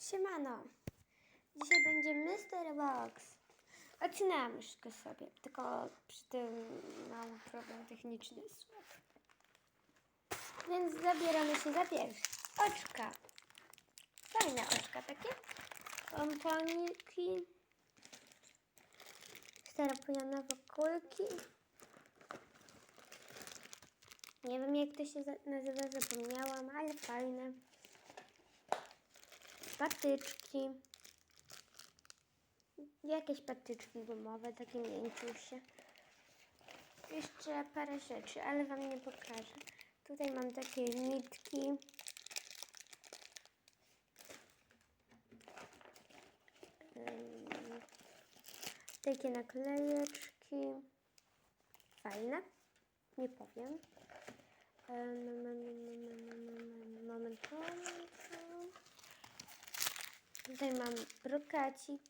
Siemano. Dzisiaj będzie Mr. Box. Odcinałam już go sobie, tylko przy tym mam problem techniczny. Więc zabieramy się za pierwszy. Oczka. Fajne oczka takie. Pomponiki. Steropujonowe kulki. Nie wiem jak to się nazywa, zapomniałam, ale fajne. Patyczki. Jakieś patyczki gumowe, takie mięciusie. Jeszcze parę rzeczy, ale Wam nie pokażę. Tutaj mam takie nitki. Takie naklejeczki. Fajne. Nie powiem. Ym, Tutaj mam brokacik.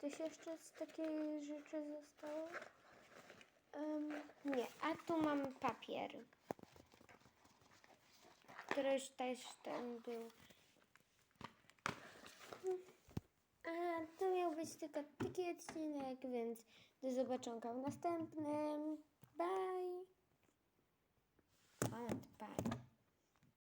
Coś jeszcze z takiej rzeczy zostało? Em, nie, a tu mam papier. Który już też ten był. A to miał być tylko taki odcinek, więc do zobaczonka w następnym. Bye.